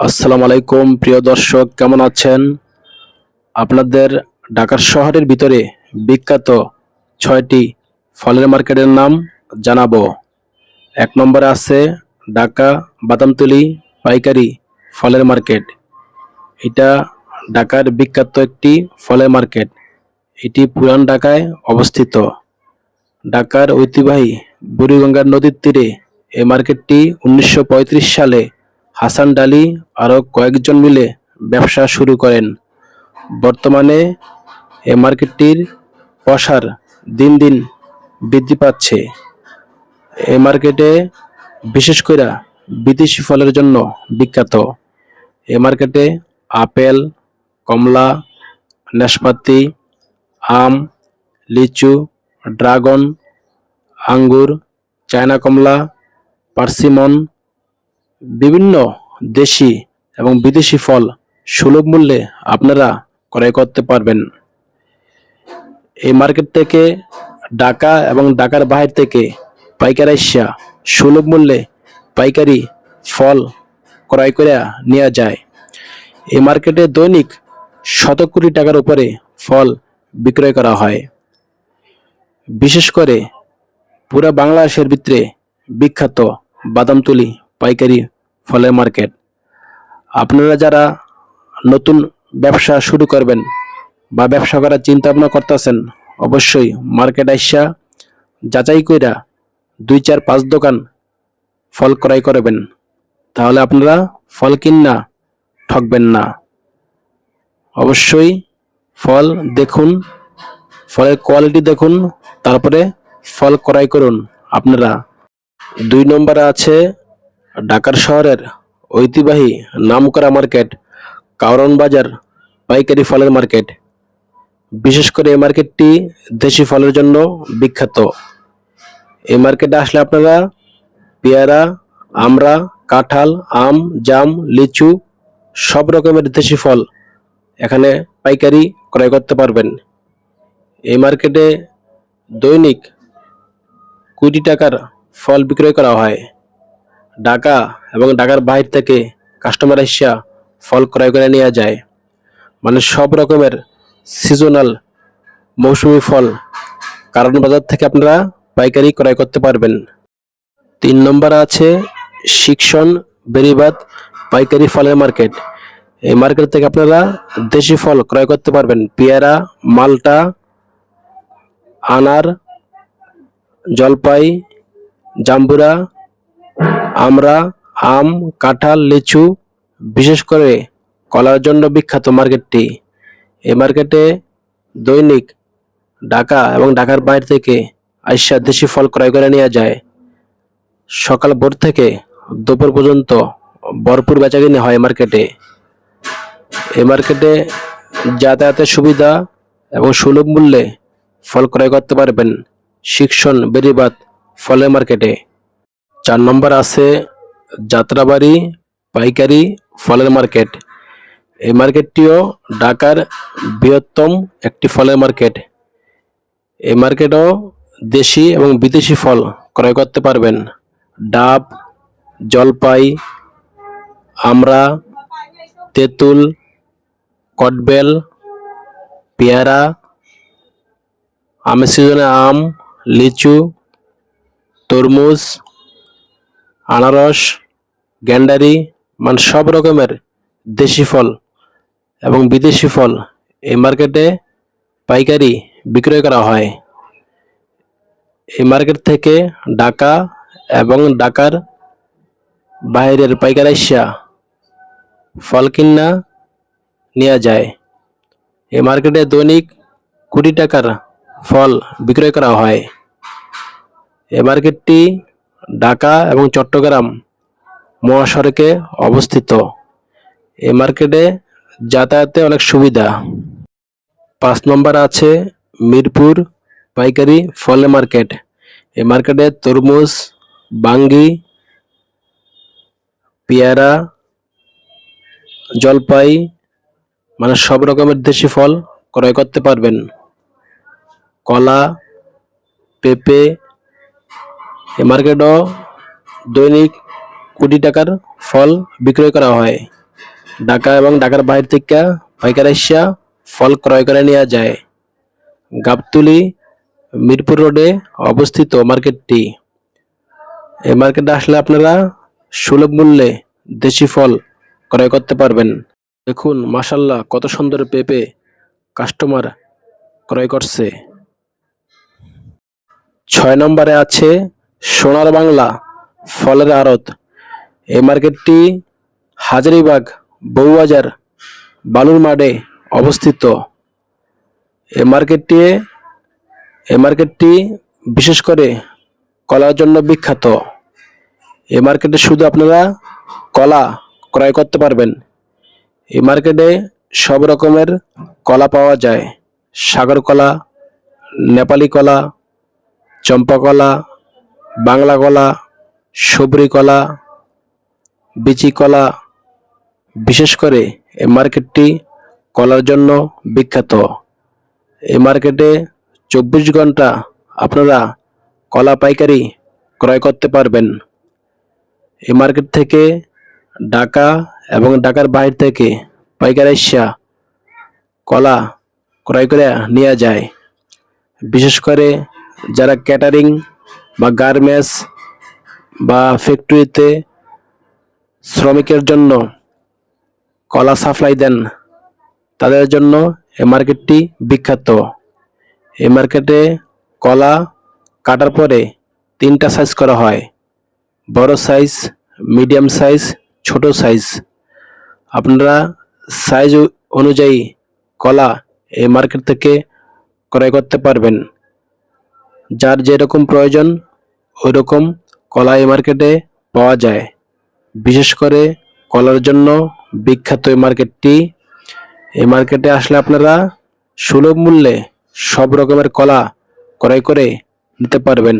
আসসালামু আলাইকুম, প্রিয় দর্শক, কেমন আছেন? আপনাদের ঢাকার শহরের ভিতরে বিখ্যাত ছয়টি ফলের মার্কেটের নাম জানাব। এক নম্বরে আছে ঢাকা বাদামতলি পাইকারি ফলের মার্কেট। এটা ঢাকার বিখ্যাত একটি ফলের মার্কেট। এটি পুরান ঢাকায় অবস্থিত। ঢাকার ঐতিহ্যবাহী বুড়িগঙ্গার নদীর তীরে এই মার্কেটটি উনিশশো পঁয়ত্রিশ সালে হাসান ডালি আরও কয়েকজন মিলে ব্যবসা শুরু করেন। বর্তমানে এই মার্কেটটির প্রসার দিন দিন বৃদ্ধি পাচ্ছে। এই মার্কেটে বিশেষ করে বিদেশি ফলের জন্য বিখ্যাত। এই মার্কেটে আপেল, কমলা, নাশপাতি, আম, লিচু, ড্রাগন, আঙ্গুর, চায়না কমলা, পার্সিমন বিভিন্ন দেশি এবং বিদেশি ফল সুলভ মূল্যে আপনারা ক্রয় করতে পারবেন। এই মার্কেট থেকে ঢাকা এবং ঢাকার বাইরে থেকে পাইকারি আসা সুলভ মূল্যে পাইকারি ফল ক্রয় করে নেওয়া যায়। এই মার্কেটে দৈনিক শত কোটি টাকার উপরে ফল বিক্রয় করা হয়। বিশেষ করে পুরা বাংলাদেশের ভিতরে বিখ্যাত বাদামতুলি পাইকারি ফলের মার্কেট। আপনারা যারা নতুন ব্যবসা শুরু করবেন বা ব্যবসা করার চিন্তা ভাবনা করতেছেন, অবশ্যই মার্কেট আইসা যাচাই কইরা দুই চার পাঁচ দোকান ফল ক্রয় করবেন। তাহলে আপনারা ফল কিনা ঠকবেন না। অবশ্যই ফল দেখুন, ফলের কোয়ালিটি দেখুন, তারপরে ফল ক্রয় করুন। আপনারা দুই নম্বরে আছে ঢাকার শহরের ঐতিহ্যবাহী নামকরা মার্কেট কাউরন বাজার, পাইকারি ফলের মার্কেট। বিশেষ করে এই মার্কেটটি দেশি ফলের জন্য বিখ্যাত। এই মার্কেটে আসলে আপনারা পেয়ারা, আমড়া, কাঁঠাল, আম, জাম, লিচু সব রকমের দেশি ফল এখানে পাইকারি ক্রয় করতে পারবেন। এই মার্কেটে দৈনিক কোটি টাকার ফল বিক্রয় করা হয়। ঢাকা এবং ঢাকার বাইরে থেকে কাস্টমার এসা ফল ক্রয় করে নেওয়া যায়। মানে সব রকমের সিজনাল মৌসুমি ফল কারণ বাজার থেকে আপনারা পাইকারি ক্রয় করতে পারবেন। তিন নম্বর আছে শিক্ষণ বেরিবাদ পাইকারি ফলের মার্কেট। এই মার্কেট থেকে আপনারা দেশি ফল ক্রয় করতে পারবেন। পেয়ারা, মালটা, আনার, জলপাই, জাম্বুরা আমরা আম, কাঁঠাল, লিচু, বিশেষ করে কলার জন্য বিখ্যাত মার্কেটটি। এই মার্কেটে দৈনিক ঢাকা এবং ঢাকার বাইরে থেকে আইসা দেশি ফল ক্রয় করে নেওয়া যায়। সকাল ভোর থেকে দুপুর পর্যন্ত ভরপুর বেচাকিনি হয় মার্কেটে। এই মার্কেটে যাতায়াতের সুবিধা এবং সুলভ মূল্যে ফল ক্রয় করতে পারবেন শিক্ষণ বেরিবাদ ফলের মার্কেটে। চার নম্বর আছে যাত্রাবাড়ি, পাইকারি, ফলের মার্কেট। এই মার্কেটটিও ঢাকার বৃহত্তম একটি ফলের মার্কেট। এই মার্কেটও দেশি এবং বিদেশি ফল ক্রয় করতে পারবেন। ডাব, জলপাই আমরা তেঁতুল, কটবেল, পেয়ারা, আমের সিজনে আম, লিচু, তরমুজ আনারস গ্যান্ডারি মানে সব রকমের দেশি ফল এবং বিদেশি ফল এই মার্কেটে পাইকারি বিক্রয় করা হয়। এই মার্কেট থেকে ঢাকা এবং ঢাকার বাইরের পাইকার ফল কিনা নেওয়া যায়। এই মার্কেটে দৈনিক কোটি টাকার ফল বিক্রয় করা হয়। এই মার্কেটটি ঢাকা এবং চট্টগ্রাম মহাসড়কে অবস্থিত। এই মার্কেটে যাতায়াতে অনেক সুবিধা। পাঁচ নম্বর আছে মিরপুর পাইকারি ফলের মার্কেট। এই মার্কেটে তরমুজ, বাঙ্গি, পেয়ারা, জলপাই মানে সব রকমের দেশি ফল ক্রয় করতে পারবেন। কলা, পেঁপে এই মার্কেটও দৈনিক কোটি টাকার ফল বিক্রয় করা হয়। ঢাকা এবং ঢাকার বাইরে থেকে পাইকার এসিয়া ফল ক্রয় করে নেওয়া যায়। গাবতুলি মিরপুর রোডে অবস্থিত মার্কেটটি। এই মার্কেটে আসলে আপনারা সুলভ মূল্যে দেশি ফল ক্রয় করতে পারবেন। দেখুন মাসাল্লাহ কত সুন্দর পেঁপে কাস্টমার ক্রয় করছে। ছয় নম্বরে আছে সোনার বাংলা, ফলের আড়ত। এই মার্কেটটি হাজারিবাগ, বউবাজার, বালুর মাঠে অবস্থিত। এই মার্কেটটি এই মার্কেটটি বিশেষ করে কলার জন্য বিখ্যাত। এই মার্কেটে শুধু আপনারা কলা ক্রয় করতে পারবেন। এই মার্কেটে সব রকমের কলা পাওয়া যায়। সাগর কলা, নেপালি কলা, চম্পা কলা বাংলা কলা সবরি কলা, বিচি কলা, বিশেষ করে এই মার্কেটটি কলার জন্য বিখ্যাত। এই মার্কেটে চব্বিশ ঘণ্টা আপনারা কলা পাইকারি ক্রয় করতে পারবেন। এই মার্কেট থেকে ঢাকা এবং ঢাকার বাইরে থেকে পাইকারি এসা কলা ক্রয় করে নেওয়া যায়। বিশেষ করে যারা ক্যাটারিং বা গার্মেন্টস বা ফ্যাক্টরিতে শ্রমিকের জন্য কলা সাপ্লাই দেন, তাদের জন্য এই মার্কেটটি বিখ্যাত। এই মার্কেটে কলা কাটার পরে তিনটা সাইজ করা হয়, বড় সাইজ মিডিয়াম সাইজ ছোট সাইজ আপনারা সাইজ অনুযায়ী কলা এই মার্কেট থেকে ক্রয় করতে পারবেন। যার যেরকম প্রয়োজন ওইরকম কলা এই মার্কেটে পাওয়া যায়। বিশেষ করে কলার জন্য বিখ্যাত এই মার্কেটটি। এই মার্কেটে আসলে আপনারা সুলভ মূল্যে সব রকমের কলা ক্রয় করে নিতে পারবেন।